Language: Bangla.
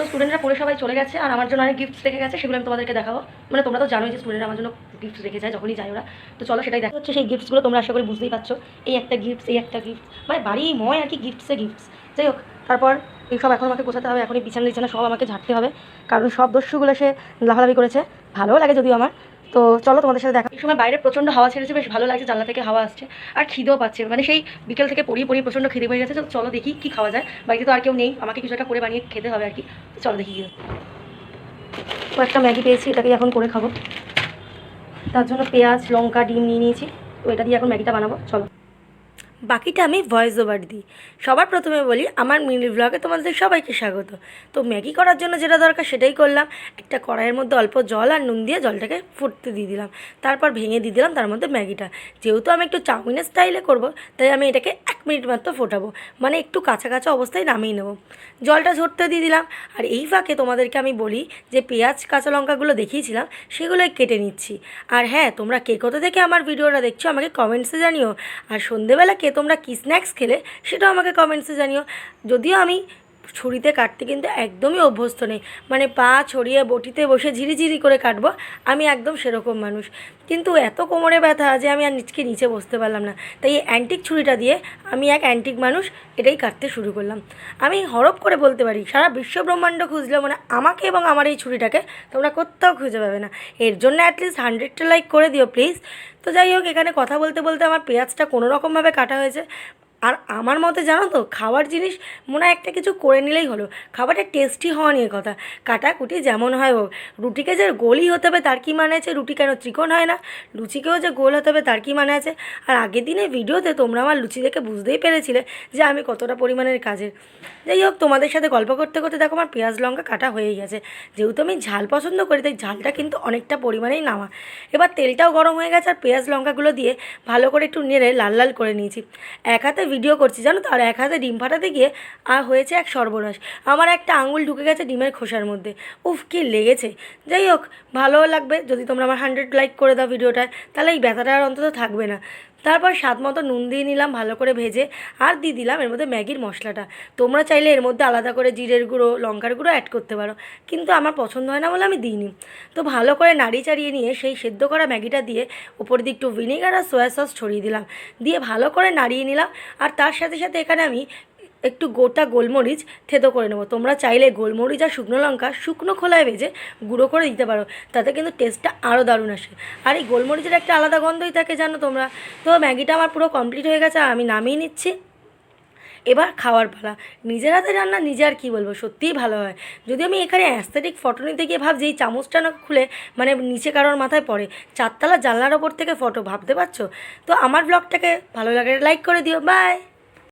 তো স্টুডেন্টরা পড়ে সবাই চলে গেছে আর আমার জন্য অনেক গিফটস রেখে গেছে, সেগুলো আমি তোমাদেরকে দেখাবো। মানে তোমরা তো জানোই যে স্টুডেন্টরা আমার জন্য গিফটস রেখে যায়, যখনই যায় ওরা। তো চলো সেটাই দেখা হচ্ছে সেই গিফটসগুলো তোমরা আশা করি বুঝতেই পারছ। এই একটা গিফটস এই একটা গিফট মানে বাড়ি ময় আর কি গিফটসে গিফটস যাই হোক, তারপর এই সব এখন আমাকে গোছাতে হবে এখন এই বিছানা বিছানা সব আমাকে ঝাড়তে হবে। কারণ সব দস্যুগুলো সে লাফালাফি করেছে। ভালোও লাগে যদিও আমার তো চলো তোমাদের সাথে দেখা এই সময় বাইরে প্রচণ্ড হাওয়া ছেড়েছে, বেশ ভালো লাগছে, জানলা থেকে হাওয়া আসছে, আর খিদেও পাচ্ছে। মানে সেই বিকেল থেকে পড়িয়ে পড়িয়ে প্রচণ্ড খিদে হয়ে গেছে, তো চলো দেখি কি খাওয়া যায়। বাড়িতে তো আর কেউ নেই, আমাকে কিছু একটা করে বানিয়ে খেতে হবে আর কি। চলো দেখি গিয়ে একটা ম্যাগি পেয়েছি এটাকে এখন করে খাব। তার জন্য পেঁয়াজ, লঙ্কা, ডিম নিয়ে নিয়েছি, তো এটা দিয়ে এখন ম্যাগিটা বানাবো, চলো। বাকিটা আমি ভয়েস ওভার দিই। সবার প্রথমে বলি, আমার মিনি ব্লগে তোমাদের সবাইকে স্বাগত। তো ম্যাগি করার জন্য যেটা দরকার সেটাই করলাম। একটা কড়াইয়ের মধ্যে অল্প জল আর নুন দিয়ে জলটাকে ফুটতে দিয়ে দিলাম। তারপর ভেঙে দিয়ে দিলাম তার মধ্যে ম্যাগিটা। যেহেতু আমি একটু চাউমিনের স্টাইলে করব, তাই আমি এটাকে এক মিনিট মাত্র ফোটাবো। মানে একটু কাঁচা অবস্থায় নামিয়ে নেব। জলটা ঝরতে দিয়ে দিলাম। আর এই ফাঁকে তোমাদেরকে আমি বলি যে পেঁয়াজ, কাঁচা লঙ্কাগুলো দেখিয়েছিলাম সেগুলো কেটে নিচ্ছি। আর হ্যাঁ তোমরা কে কোথা থেকে আমার ভিডিওটা দেখছ আমাকে কমেন্টসে জানিও। আর সন্ধেবেলা কে তোমরা কী স্ন্যাক্স খেলে সেটাও আমাকে কমেন্টসে জানিও। যদিও আমি ছুরিতে কাটতে কিন্তু একদমই অভ্যস্ত নেই। মানে পা ছড়িয়ে বটিতে বসে ঝিরিঝিরি করে কাটবো, আমি একদম সেরকম মানুষ। কিন্তু এত কোমরে ব্যথা যে আমি আর নিচকে নিচে বসতে পারলাম না। তাই এই অ্যান্টিক ছুরিটা দিয়ে আমি এক অ্যান্টিক মানুষ এটাই কাটতে শুরু করলাম। আমি হরপ করে বলতে পারি, সারা বিশ্ব ব্রহ্মাণ্ড খুঁজলে মানে আমাকে এবং আমার এই ছুরিটাকে তোমরা কোথাও খুঁজে পাবে না। এর জন্য অ্যাটলিস্ট হান্ড্রেডটা লাইক করে দিও প্লিজ তো যাই হোক, এখানে কথা বলতে বলতে আমার পেঁয়াজটা কোনো রকমভাবে কাটা হয়েছে। আর আমার মতে জানো তো, খাওয়ার জিনিস মনে হয় একটা কিছু করে নিলেই হলো। খাবারটা টেস্টি হওয়া নিয়ে কথা। কাটাকুটি যেমন হয় হোক, রুটিকে যে গোলই হতে হবে তার কি মানে আছে? রুটি কেন ত্রিকোণ হয় না? লুচিকেও যে গোল হতে হবে তার কি মানে আছে? আর আগের দিনের ভিডিওতে তোমরা আমার লুচি দেখে বুঝতেই পেরেছিলে যে আমি কতটা পরিমাণের কাজের। যাই হোক, তোমাদের সাথে গল্প করতে করতে দেখো আমার পেঁয়াজ লঙ্কা কাটা হয়ে গেছে। যেহেতু আমি ঝাল পছন্দ করি, তাই ঝালটা কিন্তু অনেকটা পরিমাণেই নামা। এবার তেলটাও গরম হয়ে গেছে আর পেঁয়াজ লঙ্কাগুলো দিয়ে ভালো করে একটু নেড়ে লাল লাল করে নিয়েছি। এক হাতে ভিডিও করছি, জানো তো? আর এক হাতে ডিম ফাটাতে গিয়ে আর হয়েছে এক সর্বনাশ। আমার একটা আঙুল ঢুকে গেছে ডিমের খোসার মধ্যে। উফ, কি লেগেছে। যাই হোক, ভালোও লাগবে। যদি তোমরা আমার হান্ড্রেড লাইক করে দাও ভিডিওটায় তাহলে এই ব্যথাটা আর অন্তত থাকবে না। তারপর স্বাদ মতো নুন দিয়ে নিলাম ভালো করে ভেজে, আর দিয়ে দিলাম এর মধ্যে ম্যাগির মশলাটা। তোমরা চাইলে এর মধ্যে আলাদা করে জিরের গুঁড়ো, লঙ্কার গুঁড়ো অ্যাড করতে পারো, কিন্তু আমার পছন্দ হয় না বলে আমি দিইনি। তো ভালো করে নাড়ি চাড়িয়ে নিয়ে সেই সেদ্ধ করা ম্যাগিটা দিয়ে উপর দিয়ে একটু ভিনেগার আর সোয়া সস ছড়িয়ে দিলাম। দিয়ে ভালো করে নাড়িয়ে নিলাম, আর তার সাথে সাথে এখানে আমি একটু গোটা গোলমরিচ থেতো করে নেব। তোমরা চাইলে গোলমরিচ আর শুকনো লঙ্কা শুকনো খোলায় ভেজে গুঁড়ো করে দিতে পারো। তাতে কিন্তু টেস্টটা আরও দারুণ আসে। আর এই গোলমরিচের একটা আলাদা গন্ধই থাকে জানো তোমরা? তো ম্যাগিটা আমার পুরো কমপ্লিট হয়ে গেছে, আমি নামিয়ে নিচ্ছি। এবার খাওয়ার পালা। নিজের হাতে রান্না, নিজে আর কী বলব? সত্যিই ভালো হয়। যদি আমি এখানে অ্যাস্থেটিক ফটো নিতে গিয়ে ভাবছি, এই চামচটা না খুলে মানে নিচে কারোর মাথায় পড়ে, চারতলা জানলার ওপর থেকে ফটো ভাবতে পারছ? তো আমার ব্লগটাকে ভালো লাগে লাইক করে দিও। বাই